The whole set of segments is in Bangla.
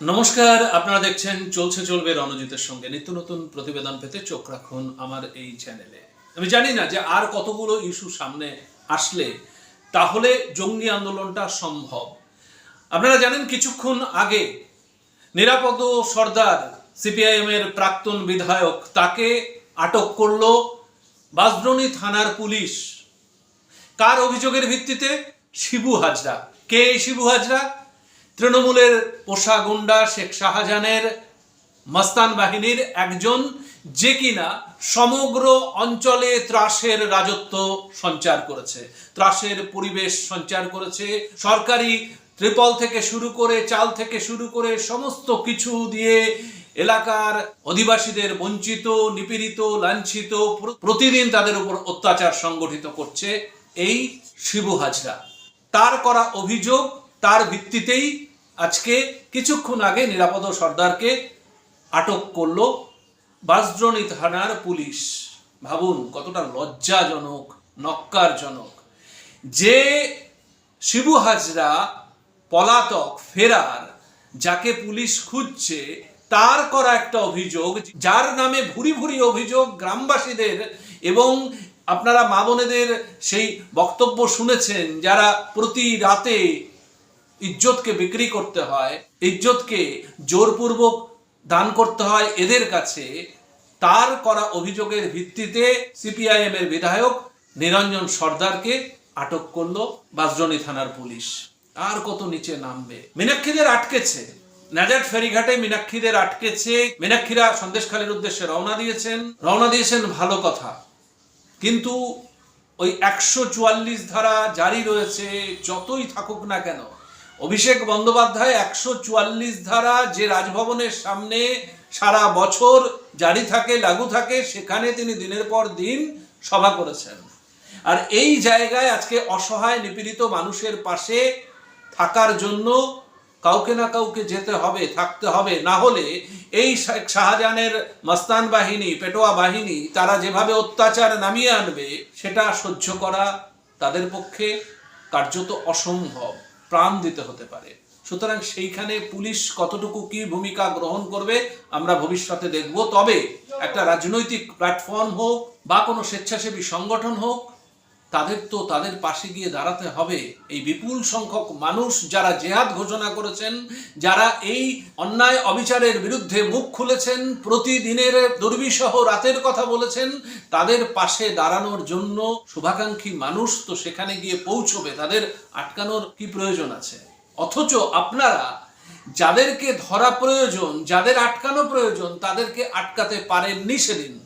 নমস্কার, আপনারা দেখছেন চলছে চলবে রণজিতের সঙ্গে। নিত্য নতুন প্রতিবেদন পেতে চোখ রাখুন আমার এই চ্যানেলে। আমি জানি না যে আর কতগুলো ইস্যু সামনে আসলে, তাহলে জঙ্গি আন্দোলনটা সম্ভব। আপনারা জানেন, কিছুক্ষণ আগে নিরাপদ সর্দার সিপিআইএম এর প্রাক্তন বিধায়ক তাকে আটক করল বাসদ্রোণী থানার পুলিশ। কার অভিযোগের ভিত্তিতে? শিবু হাজরা। কে শিবু হাজরা? তৃণমূলের পোষা গুন্ডা শেখ শাহজাহানের মস্তান বাহিনীর একজন যে কিনা সমগ্র অঞ্চলে ত্রাসের রাজত্ব সঞ্চার করেছে, ত্রাসের পরিবেশ সঞ্চার করেছে, সরকারি ত্রিপল থেকে শুরু করে চাল থেকে শুরু করে সমস্ত কিছু দিয়ে এলাকার অধিবাসীদের বঞ্চিত, নিপীড়িত, লাঞ্ছিত প্রতিদিন তাদের উপর অত্যাচার সংগঠিত করছে এই শিবু হাজরা। তার করা অভিযোগ, তার ভিত্তিতেই আজকে কিছুক্ষণ আগে নিরাপদ সর্দারকে আটক করল বাসদ্রোণী থানার পুলিশ। ভাবুন, কতটা লজ্জাজনক, নক্কারজনক। যে শিবু হাজরা পলাতক ফেরার, যাকে পুলিশ খুঁজছে, তার করা একটা অভিযোগ, যার নামে ভুরি ভুরি অভিযোগ গ্রামবাসীদের এবং আপনারা মা বোনেদের সেই বক্তব্য শুনেছেন, যারা প্রতি রাতে ইজ্জতকে বিক্রি করতে হয়, ইজ্জতকে জোরপূর্বক দান করতে হয় এদের কাছে, তার করা অভিযোগের ভিত্তিতে সিপিআইএম এর বিধায়ক নিরঞ্জন সর্দারকে আটক করল বাসজনী থানার পুলিশ। আর কত নিচে নামবে। মীনাক্ষীদের আটকেছে। নাজাট ফেরিঘাটে মীনাক্ষীদের আটকেছে। মীনাক্ষীরা সন্দেশখালীর উদ্দেশ্যে রওনা দিয়েছেন। রওনা দিয়েছেন ভালো কথা। কিন্তু ওই একশো চুয়াল্লিশ ধারা জারি রয়েছে, যতই থাকুক না কেন অভিষেক বন্দ্যোপাধ্যায় একশো চুয়াল্লিশ ধারা যে রাজভবনের সামনে সারা বছর জারি থাকে, লাগু থাকে, সেখানে তিনি দিনের পর দিন সভা করেছেন। আর এই জায়গায় আজকে অসহায়, নিপীড়িত মানুষের পাশে থাকার জন্য কাউকে না কাউকে যেতে হবে, থাকতে হবে। না হলে এই শাহজাহানের মস্তান বাহিনী, পেটোয়া বাহিনী, তারা যেভাবে অত্যাচার নামিয়ে আনবে, সেটা সহ্য করা তাদের পক্ষে কার্যত অসম্ভব। প্রাণ দিতে হতে পারে। সুতরাং সেইখানে পুলিশ কতটুকু কি ভূমিকা গ্রহণ করবে, আমরা ভবিষ্যতে দেখব। তবে একটা রাজনৈতিক প্ল্যাটফর্ম হোক বা কোনো স্বেচ্ছাসেবী সংগঠন হোক তাদের তো তাদের পাশে গিয়ে দাঁড়াতে হবে। এই বিপুল সংখ্যক মানুষ যারা জেহাদ ঘোষণা করেছেন, যারা এই অন্যায় অবিচারের বিরুদ্ধে মুখ খুলেছেন, প্রতিদিনের দুর্বিষহ রাতের কথা বলেছেন, তাদের পাশে দাঁড়ানোর জন্য শুভাকাঙ্ক্ষী মানুষ তো সেখানে গিয়ে পৌঁছবে, তাদের আটকানোর কি প্রয়োজন আছে? অথচ আপনারা যাদেরকে ধরা প্রয়োজন, যাদের আটকানো প্রয়োজন, তাদেরকে আটকাতে পারেননি সেদিন।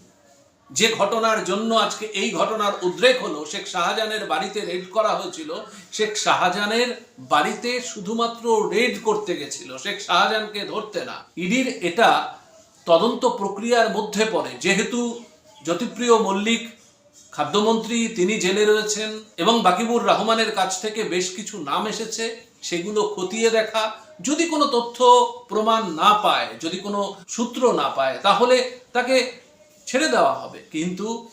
যে ঘটনার জন্য আজকে এই ঘটনার উদ্রেক হলো, শেখ শাহজাহানের বাড়িতে রেড করা হয়েছিল। শেখ শাহজাহানের বাড়িতে শুধুমাত্র রেড করতে গেছিল। শেখ শাহজাহানকে ধরতে না। ইডির এটা তদন্ত প্রক্রিয়ার মধ্যে পড়ে। যেহেতু জ্যোতিপ্রিয় মল্লিক, খাদ্যমন্ত্রী, তিনি জেলে রয়েছেন এবং বাকিবুর রহমানের কাছ থেকে বেশ কিছু নাম এসেছে, সেগুলো খতিয়ে দেখা। যদি কোনো তথ্য প্রমাণ না পায়, যদি কোনো সূত্র না পায়, তাহলে তাকে ছেড়ে দেওয়া হবে। কিন্তু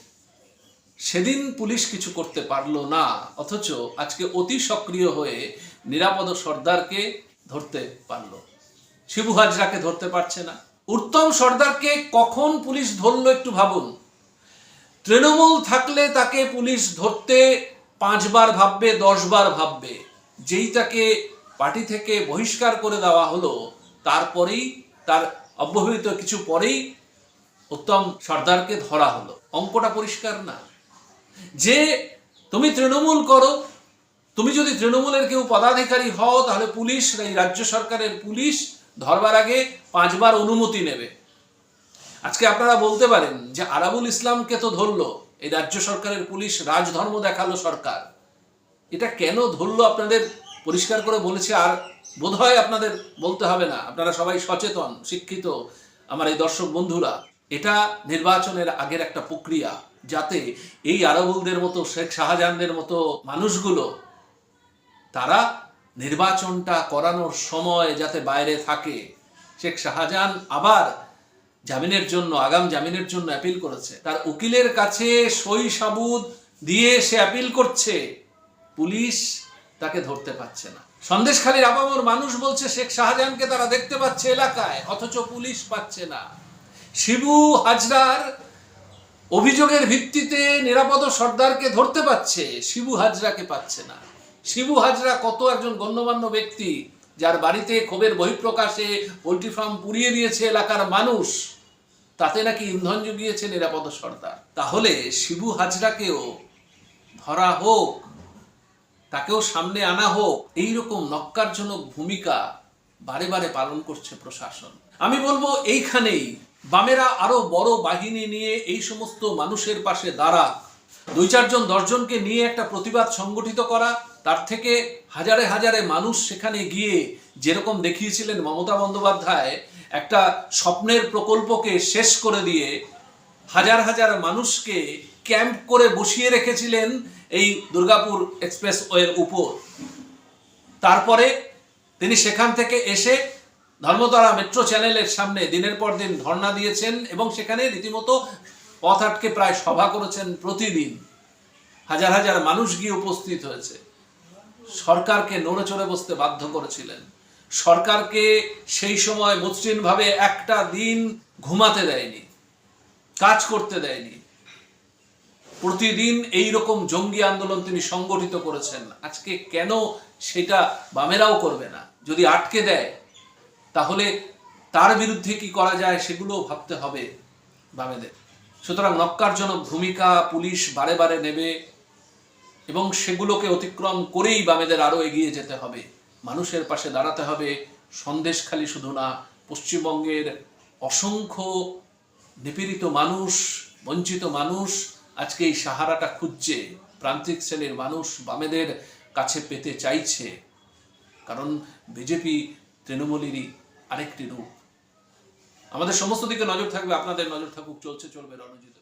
সেদিন পুলিশ কিছু করতে পারল না, অথচ আজকে অতি সক্রিয় হয়ে নিরাপদ সর্দারকে ধরতে পারল। শিবু হাজরাকে ধরতে পারছে না। উত্তম সর্দারকে কখন পুলিশ ধরলো একটু ভাবুন। তৃণমূল থাকলে তাকে পুলিশ ধরতে পাঁচবার ভাববে, দশবার ভাববে। যেই তাকে পার্টি থেকে বহিষ্কার করে দেওয়া হলো, তারপরেই, তার অব্যবহিত কিছু পরেই উত্তম সর্দারকে ধরা হলো। অঙ্কটা পরিষ্কার না? যে তুমি তৃণমূল করো, তুমি যদি তৃণমূলের কেউ পদাধিকারী হও, তাহলে পুলিশ এই রাজ্য সরকারের পুলিশ ধরবার আগে পাঁচবার অনুমতি নেবে। আজকে আপনারা বলতে পারেন যে আরাবুল ইসলামকে তো ধরলো, এই রাজ্য সরকারের পুলিশ রাজধর্ম দেখাল সরকার। এটা কেন ধরলো আপনাদের? পরিষ্কার করে বলেছে, আর বোধহয় আপনাদের বলতে হবে না। আপনারা সবাই সচেতন, শিক্ষিত, আমার এই দর্শক বন্ধুরা। এটা নির্বাচনের আগের একটা প্রক্রিয়া যাতে এই আরবুলদের মতো, শেখ শাহজাহানদের মতো মানুষগুলো তারা নির্বাচনটা করানোর সময় যাতে বাইরে থাকে। শেখ শাহজাহান আবার জামিনের জন্য, আগাম জামিনের জন্য অ্যাপিল করেছে। তার উকিলের কাছে সই সাবুদ দিয়ে সে অ্যাপিল করছে। পুলিশ তাকে ধরতে পারছে না। সন্দেশখালীর আপামর মানুষ বলছে, শেখ শাহজাহানকে তারা দেখতে পাচ্ছে এলাকায়, অথচ পুলিশ পাচ্ছে না। শিবু হাজরার অভিযোগের ভিত্তিতে নিরাপদ সর্দারকে ধরতে পাচ্ছে শিবু হাজরাকে পাচ্ছে না। শিবু হাজরা কত একজন গণ্যমান্য ব্যক্তি, যার বাড়িতে ক্ষোভের বহিঃপ্রকাশে পোলট্রি ফার্ম পুড়িয়ে দিয়েছে এলাকার মানুষ, তাতে নাকি ইন্ধন জুগিয়েছে নিরাপদ সর্দার? তাহলে শিবু হাজরাকেও ধরা হোক, তাকেও সামনে আনা হোক, এইরকম নক্কারজনক ভূমিকা বারে বারে পালন করছে প্রশাসন। আমি বলব এইখানেই বামেরা আরও বড় বাহিনী নিয়ে এই সমস্ত মানুষের পাশে দাঁড়া। দুই চারজন দশজনকে নিয়ে একটা প্রতিবাদ সংগঠিত করা। তার থেকে হাজারে হাজারে মানুষ সেখানে গিয়ে যেরকম দেখিয়েছিলেন মমতা বন্দ্যোপাধ্যায়, একটা স্বপ্নের প্রকল্পকে শেষ করে দিয়ে হাজার হাজার মানুষকে ক্যাম্প করে বসিয়ে রেখেছিলেন এই দুর্গাপুর এক্সপ্রেস ওয়ের উপর। তারপরে তিনি সেখান থেকে এসে ধর্মতলা মেট্রো চ্যানেলের সামনে দিনের পর দিন ধর্ণা দিয়েছেন এবং সেখানে রীতিমতো পথ আটকে প্রায় সভা করেছেন প্রতিদিন। হাজার হাজার মানুষ গিয়ে উপস্থিত হয়েছে। সরকারকে নড়ে চড়ে বসতে বাধ্য করেছিলেন। সরকারকে সেই সময় মসৃণভাবে একটা দিন ঘুমাতে দেয়নি, কাজ করতে দেয়নি। প্রতিদিন এই রকম জঙ্গি আন্দোলন তিনি সংগঠিত করেছেন। আজকে কেন সেটা বামেরাও করবে না? যদি আটকে দেয় তাহলে তার বিরুদ্ধে কি করা যায় সেগুলোও ভাবতে হবে বামেদের। সুতরাং নক্কারজনক ভূমিকা পুলিশ বারে বারে নেবে এবং সেগুলোকে অতিক্রম করেই বামেদের আরও এগিয়ে যেতে হবে। মানুষের পাশে দাঁড়াতে হবে, সন্দেশখালী শুধু না, পশ্চিমবঙ্গের অসংখ্য নিপীড়িত মানুষ, বঞ্চিত মানুষ আজকে এই সাহারাটা খুঁজছে, প্রান্তিক শ্রেণির মানুষ বামেদের কাছে পেতে চাইছে। কারণ বিজেপি তৃণমূলেরই আরেকটি রূপ। আমাদের সমস্ত দিকে নজর থাকবে আপনাদের নজর থাকুক চলছে চলবে রণজিৎ।